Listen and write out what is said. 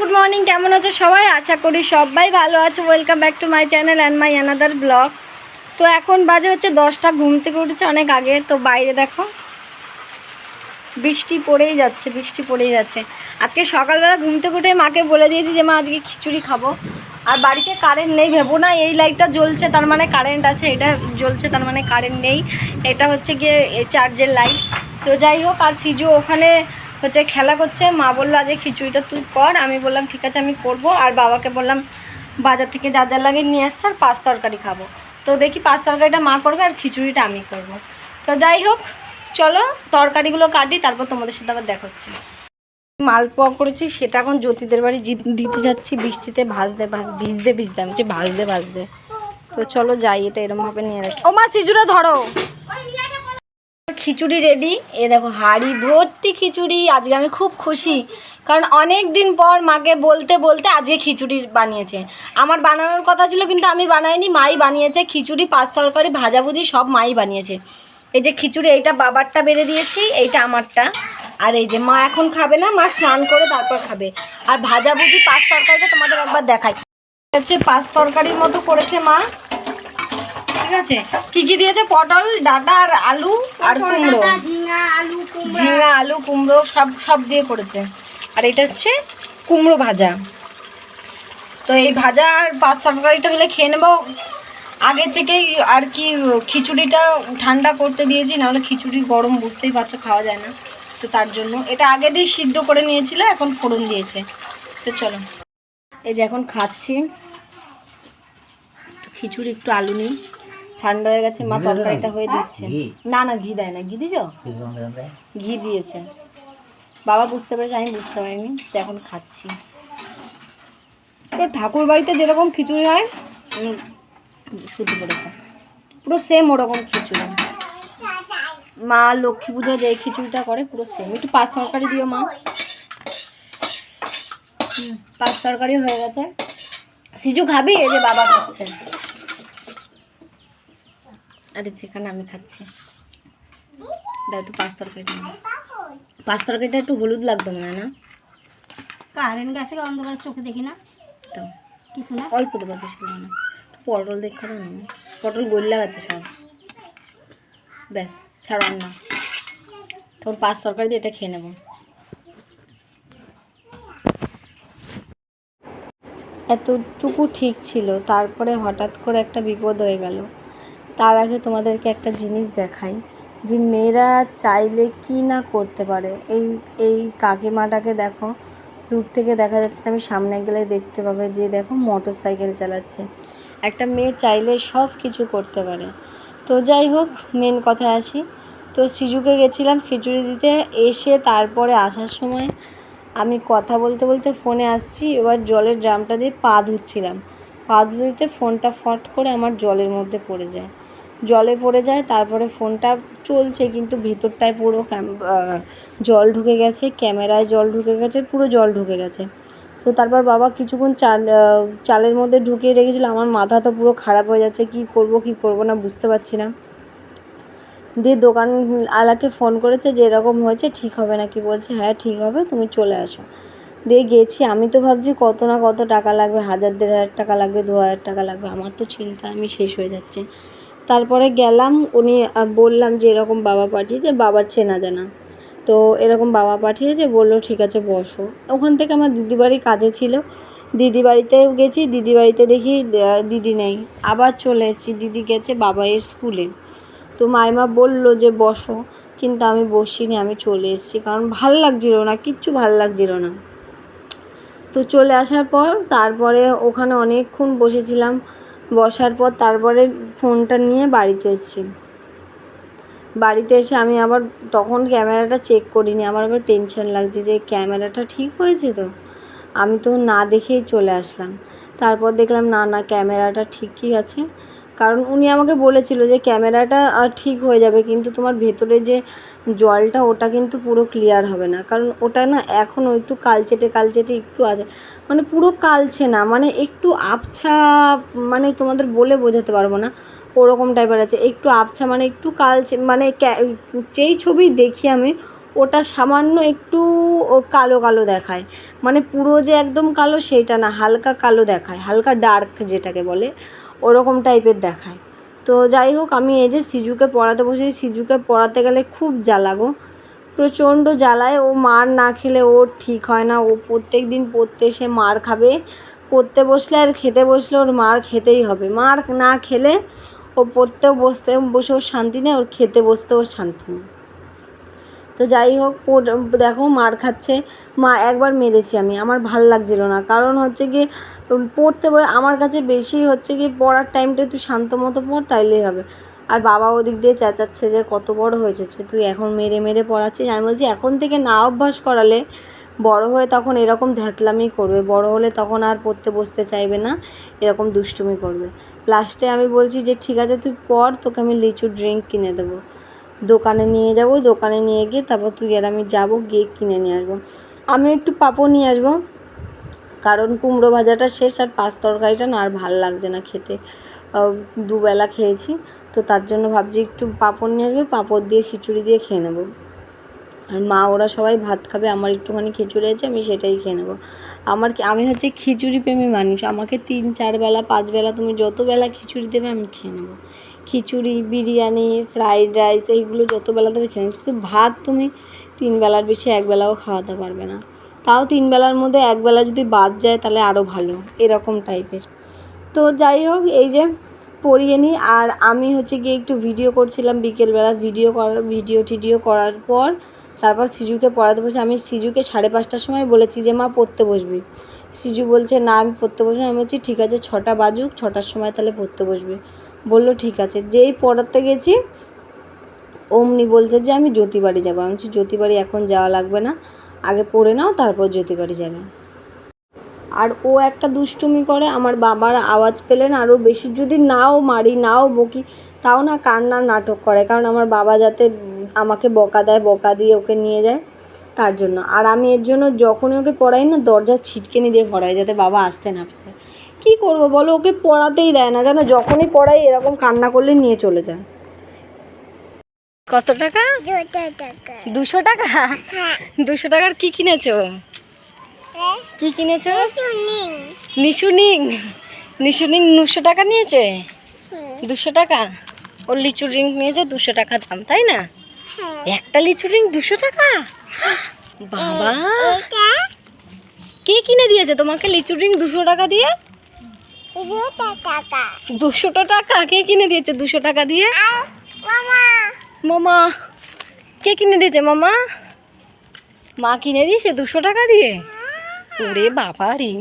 Good morning, কেমন আছো সবাই? আশা করি সবাই ভালো আছো। Welcome back to my channel and my another blog তো এখন বাজে হচ্ছে দশটা, ঘুম থেকে উঠেছে অনেক আগে। তো বাইরে দেখো, বৃষ্টি পড়েই যাচ্ছে, বৃষ্টি পড়েই যাচ্ছে। আজকে সকালবেলা ঘুম থেকে উঠে মাকে বলে দিয়েছি যে, মা, আজকে খিচুড়ি খাব। আর বাড়িতে কারেন্ট নেই, ভেবো না, এই লাইটটা জ্বলছে, তার মানে কারেন্ট আছে, এটা জ্বলছে, তার মানে কারেন্ট নেই। এটা হচ্ছে গিয়ে চার্জের লাইট তো যাই হোক, আর সিজু ওখানে হচ্ছে, খেলা করছে মা বলল, আজকে খিচুড়িটা তুই কর। আমি বললাম, ঠিক আছে, আমি করব। আর বাবাকে বললাম, বাজার থেকে যা যা লাগে নিয়ে আসতে আর পাঁচ তরকারি খাব। তো দেখি পাঁচ তরকারিটা মা করবে, আর খিচুড়িটা আমি করব। তো যাই হোক, চলো, তরকারিগুলো কাটি, তারপর তোমাদের সাথে আবার দেখা হচ্ছে। মালপোয়া করেছি, সেটা এখন জ্যোতিদের বাড়ি দিতে যাচ্ছি, বৃষ্টিতে ভাজতে ভাজ, ভিজতে ভিজতে, আমি ভাজতে ভাজতে। তো চলো যাই, এটা এরমভাবে নিয়ে রাখি। ও মা সিজুরা ধরো। খিচুড়ি রেডি এ দেখো, হাড়ি ভর্তি খিচুড়ি। আজকে আমি খুব খুশি, কারণ অনেক দিন পর মাকে বলতে বলতে আজকে খিচুড়ি বানিয়েছে। আমার বানানোর কথা ছিল, কিন্তু আমি বানাইনি, মাই বানিয়েছে খিচুড়ি, পাঁচ তরকারি, ভাজাভুজি, সব মাই বানিয়েছে। এই যে খিচুড়ি, এইটা বাবারটা বেড়ে দিয়েছি, এইটা আমারটা। আর এই যে মা এখন খাবে না, মা স্নান করে তারপর খাবে। আর ভাজাভুজি, পাঁচ তরকারিটা তোমাদের একবার দেখাই। হচ্ছে পাঁচ তরকারির মতো করেছে মা। ঠিক আছে? কি কি দিয়েছে? পটল ডাটা আর আলু আর কুমড়ো। ঝিঙা আলু কুমড়া। সব সব দিয়ে করেছে। আর এটা হচ্ছে কুমড়ো ভাজা। তো এই ভাজা আর পাঁচ তরকারিটা হলে খেয়ে নেব। আগে থেকেই আর কি খিচুড়িটা ঠান্ডা করতে দিয়েছি নাহলে খিচুড়ি গরম বুঝতেই পারছ খাওয়া যায় না। তো তার জন্য এটা আগে দিয়ে সিদ্ধ করে নিয়েছিল এখন ফোড়ন দিয়েছে। তো চলো। এই যে এখন খাচ্ছি। খিচুড়ি একটু আলু নিই। ঠান্ডা হয়ে গেছে মা তরকারিটা হয়ে দিচ্ছে। না না ঘি দেয় না। ঘি দিছ ঘি দিয়েছে। বাবা বুঝতে পেরেছে আমি বুঝতে পারিনি তো এখন খাচ্ছি। পুরো ঠাকুর বাড়িতে যেরকম খিচুড়ি হয় শুধু পড়েছে পুরো সেম ওরকম খিচুড়ি। মা লক্ষ্মী পুজো যে খিচুড়িটা করে পুরো সেম একটু পাঁচ তরকারি দিও মা। হুম, পাঁচ তরকারি হয়ে গেছে। সিজু খাবি? এই যে বাবা খাচ্ছে। আরে যেখানে আমি খাচ্ছি। দাও একটু পাঁচ তরকারিটা। পাঁচ তরকারিটা একটু হলুদ লাগতো মনে হয় না? কারেন্ট গেছে অন্ধকার চোখে দেখি না। তো কিছু না? অল্প দেবো কিছু না। পটল দেখা দাও না। পটল গল্লা গেছে সব। ব্যাস ছাড়ো না। তোর পাঁচ তরকারি দিয়ে এটা খেয়ে নেব। এতটুকু ঠিক ছিল তারপরে হঠাৎ করে একটা বিপদ হয়ে গেল। তার আগে তোমাদেরকে একটা জিনিস দেখাই, যে মেয়েরা চাইলে কি না করতে পারে। এই এই কাকিমাটাকে দেখো, দূর থেকে দেখা যাচ্ছে আমি সামনে গেলে দেখতে পাবে যে দেখো মোটর সাইকেল চালাচ্ছে। একটা মেয়ে চাইলে সব কিছু করতে পারে। তো যাই হোক মেন কথায় আসি। তো সিজুকে গেছিলাম খিচুড়ি দিতে, এসে তারপরে আসার সময় আমি কথা বলতে বলতে ফোনে আসছি, এবার জলের ড্রামটা দিয়ে পা ধুচ্ছিলাম। পা ধুতে ফোনটা ফট করে আমার জলের মধ্যে পড়ে যায়। জলে পড়ে যায়, তারপরে ফোনটা চলছে কিন্তু ভিতরটায় পুরো জল ঢুকে গেছে, ক্যামেরায় জল ঢুকে গেছে, পুরো জল ঢুকে গেছে। তো তারপর বাবা কিছুক্ষণ চাল চালের মধ্যে ঢুকিয়ে রেখেছিল, আমার মাথা তো পুরো খারাপ হয়ে যাচ্ছে, কি করব কি করব না বুঝতে পারছি না। দিয়ে দোকান আলাকে ফোন করেছে যে এরকম হয়েছে, ঠিক হবে নাকি? বলছে হ্যাঁ ঠিক হবে, তুমি চলে আসো। দিয়ে গেছি, আমি তো ভাবছি কত না কত টাকা লাগবে, হাজার দেড় হাজার টাকা লাগবে, দু হাজার টাকা লাগবে, আমার তো চিন্তা আমি শেষ হয়ে যাচ্ছি। তারপরে গেলাম, উনি বললাম যে এরকম বাবা পাঠিয়েছে, বাবার চেনা জানা। তো এরকম বাবা পাঠিয়েছে, বলল, ঠিক আছে, বসো। ওখান থেকে আমার দিদি বাড়ি কাজে ছিল। দিদি বাড়িতেও গেছি দিদি বাড়িতে দেখি দিদি নেই। আবার চলে এসেছি, দিদি গেছে বাবাইয়ের স্কুলে। তো মাইমা বলল যে, বসো। কিন্তু আমি বসিনি, আমি চলে এসেছি, কারণ ভালো লাগছিল না, কিচ্ছু ভালো লাগছিল না। তো চলে আসার পর, তারপরে ওখানে অনেকক্ষণ বসেছিলাম। বসার পর তারপরে ফোনটা নিয়ে বাড়িতে এসেছি। বাড়িতে এসে আমি আবার তখন ক্যামেরাটা চেক করিনি, আমার আবার টেনশন লাগছে যে ক্যামেরাটা ঠিক হয়েছে তো। আমি তো না দেখেই চলে আসলাম। তারপর দেখলাম, না না, ক্যামেরাটা ঠিকই আছে। কারণ উনি আমাকে বলেছিল যে ক্যামেরাটা ঠিক হয়ে যাবে, কিন্তু তোমার ভেতরে যে জলটা, ওটা কিন্তু পুরো ক্লিয়ার হবে না। কারণ ওটা না এখনও একটু কালচেটে কালচেটে একটু আছে। মানে পুরো কালছে না মানে একটু আবছা মানে তোমাদের বলে বোঝাতে পারব না, ওরকম টাইপের আছে। একটু আবছা মানে একটু কালচে মানে যেই ছবি দেখি আমি, ওটা সামান্য একটু কালো কালো দেখায়। মানে পুরো যে একদম কালো, সেইটা না, হালকা কালো দেখায়, হালকা ডার্ক যেটাকে বলে। ওরকম টাইপের দেখায়। তো যাই হোক, আমি এই যে সিজুকে পড়াতে বসে সিজুকে পড়াতে গেলে খুব জ্বালা গো। প্রচণ্ড জ্বালায়, ও মার না খেলে ওর ঠিক হয় না। ও প্রত্যেক দিন পড়তে এসে মার খাবে, পড়তে বসলে আর খেতে বসলে ওর মার খেতেই হবে। মার না খেলে ও পড়তেও বসতে বসে ওর শান্তি নেই, ওর খেতে বসতেও শান্তি নেই। তো যাই হোক দেখো মার খাচ্ছে। মা, একবার মেরেছি আমি। আমার ভালো লাগছিল না। কারণ হচ্ছে গিয়ে পড়তে বলে আমার কাছে বেশি হচ্ছে গিয়ে পড়ার টাইমটা একটু শান্ত মতো পড়, তাইলেই হবে। আর বাবা ওদিক দিয়ে চেঁচাচ্ছে যে কত বড় হয়েছে তুই এখন মেরে মেরে পড়াচ্ছিস। আমি বলছি, এখন থেকে না অভ্যাস করালে বড় হয়ে তখন এরকম ধ্যাতলামি করবে, বড় হলে তখন আর পড়তে বসতে চাইবে না, এরকম দুষ্টুমি করবে। লাস্টে আমি বলছি যে, ঠিক আছে, তুই পড়, তোকে আমি লিচু ড্রিঙ্ক কিনে দেবো। দোকানে নিয়ে যাব, দোকানে নিয়ে গিয়ে তারপর তুই আর আমি যাব, গিয়ে কিনে নিয়ে আসব। আমি একটু পাঁপড় নিয়ে আসব। কারণ কুমড়ো ভাজাটা শেষ আর পাঁচ তরকারিটা না আর ভালো লাগছে না খেতে। দুবেলা খেয়েছি, তো তার জন্য ভাবছি একটু পাঁপড় নিয়ে আসবে, পাঁপড় দিয়ে খিচুড়ি দিয়ে খেয়ে নেব। আর মা, ওরা সবাই ভাত খাবে, আমার একটুখানি খিচুড়ি আছে, আমি সেটাই খেয়ে নেব। আমার আমি হচ্ছে খিচুড়ি প্রেমী মানুষ, আমাকে তিন, চার বেলা, পাঁচ বেলা, তুমি যত বেলা খিচুড়ি দেবে, আমি খেয়ে নেব। খিচুড়ি, বিরিয়ানি, ফ্রাইড রাইস, এইগুলো যত বেলা দেবে খেয়ে নেব, কিন্তু ভাত তুমি তিন বেলার বেশি এক বেলাও খাওয়াতে পারবে না। তাও তিন বেলার মধ্যে এক বেলা যদি বাদ যায় তাহলে আরও ভালো, এরকম টাইপের তো যাই হোক, এই যে পড়িয়ে নিই, আর আমি হচ্ছে গিয়ে একটু ভিডিও করছিলাম বিকেলবেলা ভিডিও করার ভিডিও টিডিও করার পর তারপর সিজুকে পড়াতে বসে, আমি সিজুকে সাড়ে পাঁচটার সময় বলেছি যে, মা, পড়তে বসবি। সিজু বলছে, না, আমি পড়তে বসবো আমি বলছি, ঠিক আছে, ছটা বাজুক, ছটার সময় তাহলে পড়তে বসবি। বলল, ঠিক আছে। যেই পড়াতে গেছি, অমনি বলছে যে, আমি জ্যোতিবাড়ি যাব। আমি বলছি, জ্যোতিবাড়ি এখন যাওয়া লাগবে না। আগে পড়ে নাও, তারপর জ্যোতিবাড়ি যাবে। আর ও একটা দুষ্টুমি করে, আমার বাবার আওয়াজ পেলেন আরও বেশি, যদি নাও মারি, নাও বকি, তাও না কান্নার নাটক করে, কারণ আমার বাবা যাতে আমাকে বকা দেয়, বকা দিয়ে ওকে নিয়ে যায়, তার জন্য। আর আমি এর জন্য যখনই ওকে পড়াই না দরজা ছিটকেনি দিয়ে পড়াই, যাতে বাবা আসতে না পারে। কী করব বলো, ওকে পড়াতেই দেয় না জানো যখনই পড়াই এরকম কান্না করলে নিয়ে চলে যায়। কত টাকা? দুশো টাকা? দুশো টাকার কি কিনেছো? কি কিনেছো? নিশু নিং। নিশু নিং? দুশো টাকা নিয়েছে? দুশো টাকা? ওর লিচু রিং নিয়েছে দুশো টাকা দাম তাই না? একটা লিচু রিং দুশো টাকা? বাবা! কে কিনে দিয়েছে তোমাকে লিচু রিং দুশো টাকা দিয়ে? দুশোটা টাকা? কে কিনে দিয়েছে দুশো টাকা দিয়ে? মামা কে কিনে দিয়েছে মামা? মা কিনে দিয়েছে দুশো টাকা দিয়ে? ওরে বাবা রে